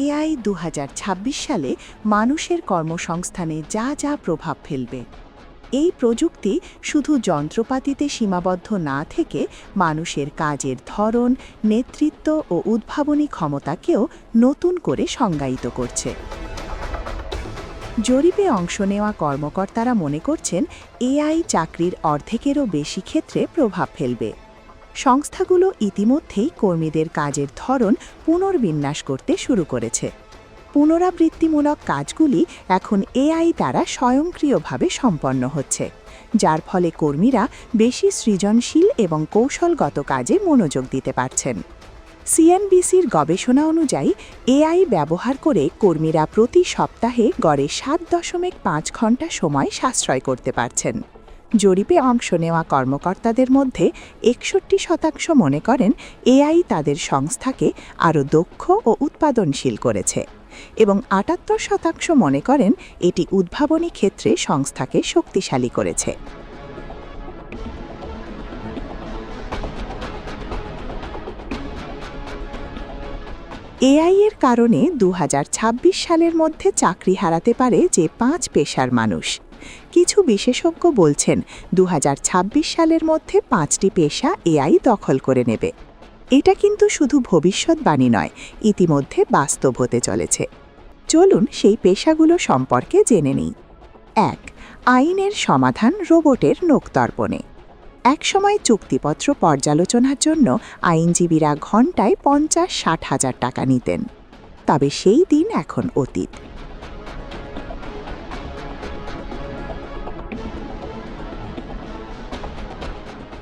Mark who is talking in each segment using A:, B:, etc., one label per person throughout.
A: AI দু হাজার ছাব্বিশ সালে মানুষের কর্মসংস্থানে যা যা প্রভাব ফেলবে। এই প্রযুক্তি শুধু যন্ত্রপাতিতে সীমাবদ্ধ না থেকে মানুষের কাজের ধরন, নেতৃত্ব ও উদ্ভাবনী ক্ষমতাকেও নতুন করে সংজ্ঞায়িত করছে। জরিপে অংশ নেওয়া কর্মকর্তারা মনে করছেন, এআই চাকরির অর্ধেকেরও বেশি ক্ষেত্রে প্রভাব ফেলবে। সংস্থাগুলো ইতিমধ্যেই কর্মীদের কাজের ধরন পুনর্বিন্যাস করতে শুরু করেছে। পুনরাবৃত্তিমূলক কাজগুলি এখন এআই দ্বারা স্বয়ংক্রিয়ভাবে সম্পন্ন হচ্ছে, যার ফলে কর্মীরা বেশি সৃজনশীল এবং কৌশলগত কাজে মনোযোগ দিতে পারছেন। সিএনবিসির গবেষণা অনুযায়ী, এআই ব্যবহার করে কর্মীরা প্রতি সপ্তাহে গড়ে সাত দশমিক পাঁচ ঘণ্টা সময় সাশ্রয় করতে পারছেন। জরিপে অংশ নেওয়া কর্মকর্তাদের মধ্যে একষট্টি শতাংশ মনে করেন এআই তাদের সংস্থাকে আরও দক্ষ ও উৎপাদনশীল করেছে এবং আটাত্তর শতাংশ মনে করেন এটি উদ্ভাবনী ক্ষেত্রে সংস্থাকে শক্তিশালী করেছে। এআই এর কারণে দু হাজার ছাব্বিশ সালের মধ্যে চাকরি হারাতে পারে যে পাঁচ পেশার মানুষ। কিছু বিশেষজ্ঞ বলছেন দু হাজার ছাব্বিশ সালের মধ্যে পাঁচটি পেশা এআই দখল করে নেবে। এটা কিন্তু শুধু ভবিষ্যৎবাণী নয়, ইতিমধ্যে বাস্তব হতে চলেছে। চলুন সেই পেশাগুলো সম্পর্কে জেনে নিই। এক, আইনের সমাধান রোবটের নোকতর্পণে। একসময় চুক্তিপত্র পর্যালোচনার জন্য আইনজীবীরা ঘণ্টায় পঞ্চাশ ষাট হাজার টাকা নিতেন। তবে সেই দিন এখন অতীত।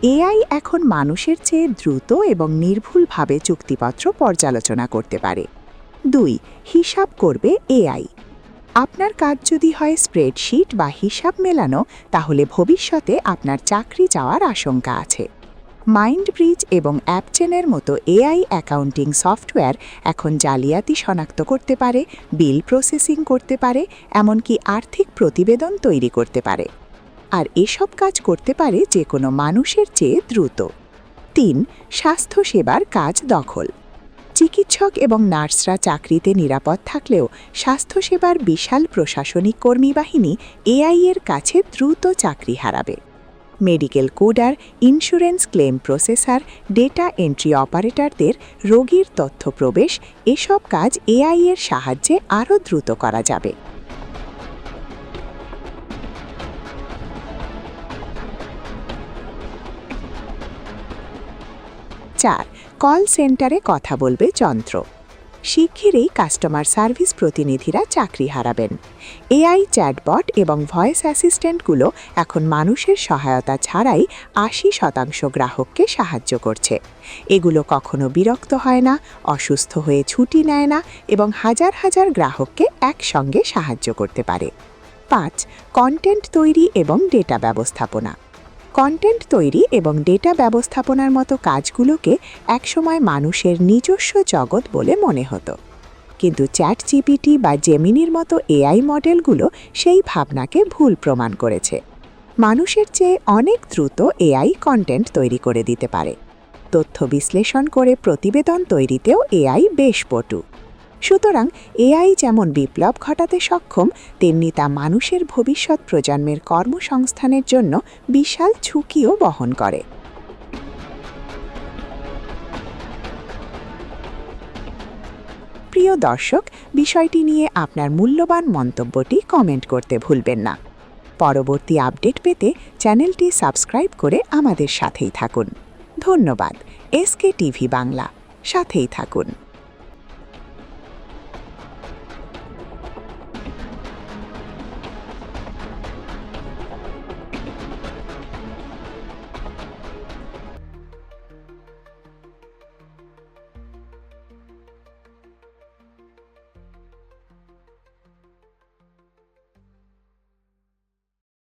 A: এআই এখন মানুষের চেয়ে দ্রুত এবং নির্ভুলভাবে চুক্তিপত্র পর্যালোচনা করতে পারে। দুই, হিসাব করবে এআই। আপনার কাজ যদি হয় স্প্রেডশিট বা হিসাব মেলানো, তাহলে ভবিষ্যতে আপনার চাকরি যাওয়ার আশঙ্কা আছে। মাইন্ড ব্রিজ এবং অ্যাপচেনের মতো এআই অ্যাকাউন্টিং সফটওয়্যার এখন জালিয়াতি শনাক্ত করতে পারে, বিল প্রসেসিং করতে পারে, এমনকি আর্থিক প্রতিবেদন তৈরি করতে পারে। আর এসব কাজ করতে পারে যে কোনো মানুষের চেয়ে দ্রুত। তিন, স্বাস্থ্যসেবার কাজ দখল। চিকিৎসক এবং নার্সরা চাকরিতে নিরাপদ থাকলেও স্বাস্থ্যসেবার বিশাল প্রশাসনিক কর্মী বাহিনী এআই এর কাছে দ্রুত চাকরি হারাবে। Medical coder, insurance claim processor, data entry অপারেটরদের রোগীর তথ্য প্রবেশ, এসব কাজ এআই এর সাহায্যে আরও দ্রুত করা যাবে। চার কল সেন্টারে কথা বলবে যন্ত্র শিগগিরই কাস্টমার সার্ভিস প্রতিনিধিরা চাকরি হারাবেন। এআই চ্যাটবট এবং ভয়েস অ্যাসিস্ট্যান্টগুলো এখন মানুষের সহায়তা ছাড়াই আশি শতাংশ গ্রাহককে সাহায্য করছে। এগুলো কখনো বিরক্ত হয় না, অসুস্থ হয়ে ছুটি নেয় না এবং হাজার হাজার গ্রাহককে একসঙ্গে সাহায্য করতে পারে। পাঁচ কন্টেন্ট তৈরি এবং ডেটা ব্যবস্থাপনা। কন্টেন্ট তৈরি এবং ডেটা ব্যবস্থাপনার মতো কাজগুলোকে একসময় মানুষের নিজস্ব জগৎ বলে মনে হতো। কিন্তু চ্যাট জিপিটি বা জেমিনির মতো এআই মডেলগুলো সেই ভাবনাকে ভুল প্রমাণ করেছে। মানুষের চেয়ে অনেক দ্রুত এআই কন্টেন্ট তৈরি করে দিতে পারে। তথ্য বিশ্লেষণ করে প্রতিবেদন তৈরিতেও এআই বেশ পটু। সুতরাং এআই যেমন বিপ্লব ঘটাতে সক্ষম, তেমনি তা মানুষের ভবিষ্যৎ প্রজন্মের কর্মসংস্থানের জন্য বিশাল ঝুঁকিও বহন করে। প্রিয় দর্শক, বিষয়টি নিয়ে আপনার মূল্যবান মন্তব্যটি কমেন্ট করতে ভুলবেন না। পরবর্তী আপডেট পেতে চ্যানেলটি সাবস্ক্রাইব করে আমাদের সাথেই থাকুন। ধন্যবাদ। SK TV Bangla. সাথেই থাকুন।